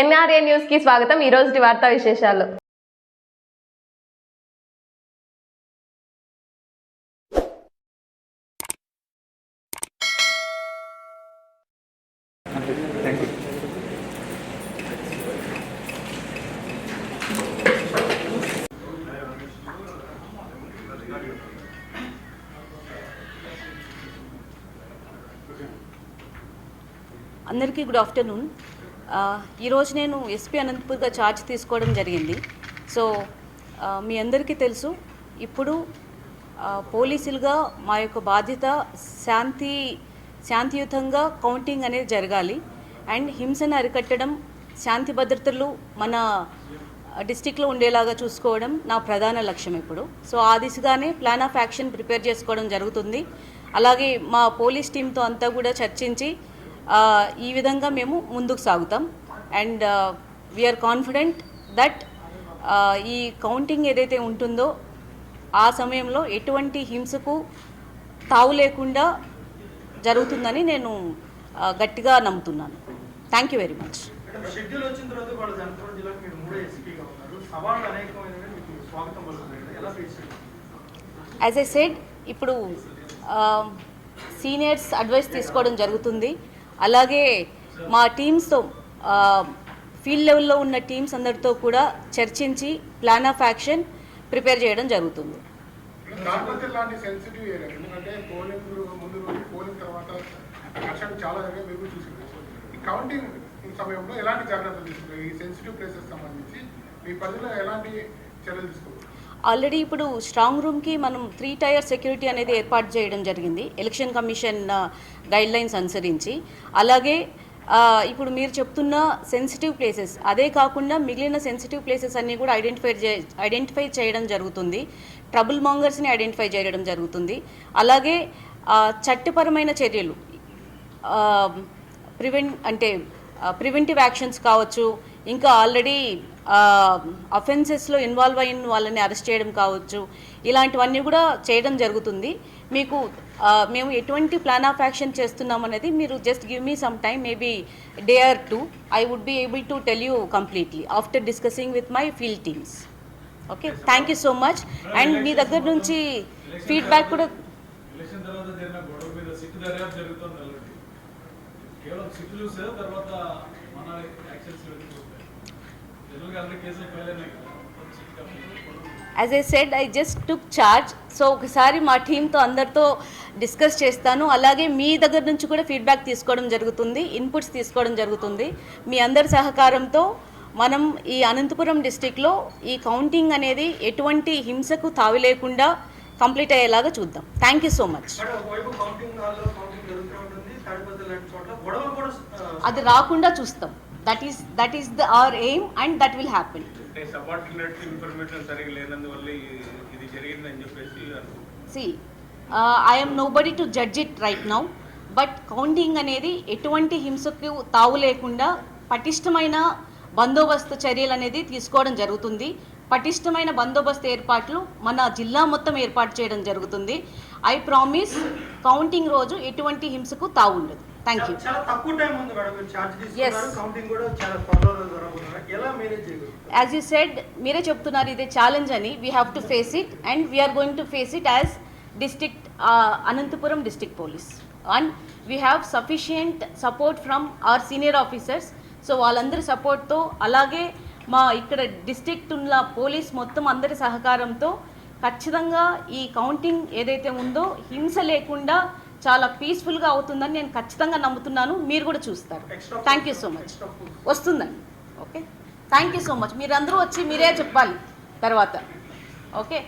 NRA న్యూస్కి స్వాగతం. ఈ రోజు వార్తా విశేషాలు. అందరికీ గుడ్ ఆఫ్టర్నూన్. ఈరోజు నేను ఎస్పీ అనంతపూర్గా ఛార్జ్ తీసుకోవడం జరిగింది. సో మీ అందరికీ తెలుసు ఇప్పుడు పోలీసులుగా మా యొక్క బాధ్యత శాంతి శాంతియుతంగా కౌంటింగ్ అనేది జరగాలి. అండ్ హింసను అరికట్టడం శాంతి భద్రతలు మన డిస్టిక్లో ఉండేలాగా చూసుకోవడం నా ప్రధాన లక్ష్యం ఇప్పుడు. సో ఆ దిశగానే ప్లాన్ ఆఫ్ యాక్షన్ ప్రిపేర్ చేసుకోవడం జరుగుతుంది. అలాగే మా పోలీస్ టీంతో అంతా కూడా చర్చించి ఈ విధంగా మేము ముందుకు సాగుతాం. అండ్ వీఆర్ కాన్ఫిడెంట్ దట్ ఈ కౌంటింగ్ ఏదైతే ఉంటుందో ఆ సమయంలో ఎటువంటి హింసకు తావు లేకుండా జరుగుతుందని నేను గట్టిగా నమ్ముతున్నాను. Thank you very much as I said ఇప్పుడు సీనియర్స్ అడ్వైస్ తీసుకోవడం జరుగుతుంది. అలాగే మా టీమ్స్తో ఫీల్డ్ లెవెల్లో ఉన్న టీమ్స్ అందరితో కూడా చర్చించి ప్లాన్ ఆఫ్ యాక్షన్ ప్రిపేర్ చేయడం జరుగుతుంది. కౌంటింగ్ సమయంలో ఎలాంటి జాగ్రత్తలు తీసుకుంటారు? ఈ సెన్సిటివ్ ప్లేసెస్ సంబంధించి మీ పరిధిలో ఎలాంటి చర్యలు తీసుకోవాలి ఆల్రెడీ ఇప్పుడు స్ట్రాంగ్ రూమ్కి మనం త్రీ టైర్ సెక్యూరిటీ అనేది ఏర్పాటు చేయడం జరిగింది. ఎలక్షన్ కమిషన్ గైడ్ లైన్స్ అనుసరించి. అలాగే ఇప్పుడు మీరు చెప్తున్న సెన్సిటివ్ ప్లేసెస్ అదే కాకుండా మిగిలిన సెన్సిటివ్ ప్లేసెస్ అన్నీ కూడా ఐడెంటిఫై చే ఐడెంటిఫై చేయడం జరుగుతుంది. ట్రబుల్ మాంగర్స్ని ఐడెంటిఫై చేయడం జరుగుతుంది. అలాగే చట్టపరమైన చర్యలు ప్రివెంట్ అంటే ప్రివెంటివ్ యాక్షన్స్ కావచ్చు ఇంకా ఆల్రెడీ అఫెన్సెస్లో ఇన్వాల్వ్ అయిన వాళ్ళని అరెస్ట్ చేయడం కావచ్చు ఇలాంటివన్నీ కూడా చేయడం జరుగుతుంది. మీకు మేము ఎటువంటి ప్లాన్ ఆఫ్ యాక్షన్ చేస్తున్నాం అనేది మీరు just give me some time maybe day or two I would be able to tell you completely after discussing with my field teams okay thank you so much and మీ దగ్గర నుంచి feedback కూడా కేవలం తర్వాత మన as I said I just took charge so ఒకసారి మా టీంతో అందరితో డిస్కస్ చేస్తాను. అలాగే మీ దగ్గర నుంచి కూడా ఫీడ్బ్యాక్ తీసుకోవడం జరుగుతుంది ఇన్పుట్స్ తీసుకోవడం జరుగుతుంది. మీ అందరి సహకారంతో మనం ఈ అనంతపురం డిస్టిక్లో ఈ కౌంటింగ్ అనేది ఎటువంటి హింసకు తావి లేకుండా కంప్లీట్ అయ్యేలాగా చూద్దాం. థ్యాంక్ యూ సో మచ్ అది రాకుండా చూస్తాం. That is that is the our aim and that will happen see I'm nobody to judge it right now but counting అనేది ఎటువంటి హింసకు తావు లేకుండా పటిష్టమైన బందోబస్తు చర్యలు అనేది తీసుకోవడం జరుగుతుంది. పటిష్టమైన బందోబస్తు ఏర్పాట్లు మన జిల్లా మొత్తం ఏర్పాటు చేయడం జరుగుతుంది. ఐ ప్రామిస్ కౌంటింగ్ రోజు ఎటువంటి హింసకు తావు ఉండదు. థ్యాంక్ యూ చాలా- తక్కువ టైం ఉంది మేడం మీరు ఛార్జ్ తీసుకున్నారు. కౌంటింగ్ కూడా చాలా త్వరలో జరగబోతున్నారు ఎలా మేనేజ్ చేయగలుగుతారు? యాజ్ యూ సెడ్ మీరే చెప్తున్నారు ఇదే ఛాలెంజ్ అని. We have to face it and we're going to face it as district Anantapuram district police and we have sufficient support from our senior officers so వాళ్ళందరి సపోర్ట్తో అలాగే మా ఇక్కడ డిస్ట్రిక్ట్ ఉన్న పోలీస్ మొత్తం అందరి సహకారంతో ఖచ్చితంగా ఈ కౌంటింగ్ ఏదైతే ఉందో హింస లేకుండా చాలా పీస్ఫుల్గా అవుతుందని నేను ఖచ్చితంగా నమ్ముతున్నాను. మీరు కూడా చూస్తారు. థ్యాంక్ యూ సో మచ్ వస్తుందండి. Okay thank you so much మీరందరూ వచ్చి మీరే చెప్పాలి తర్వాత. ఓకే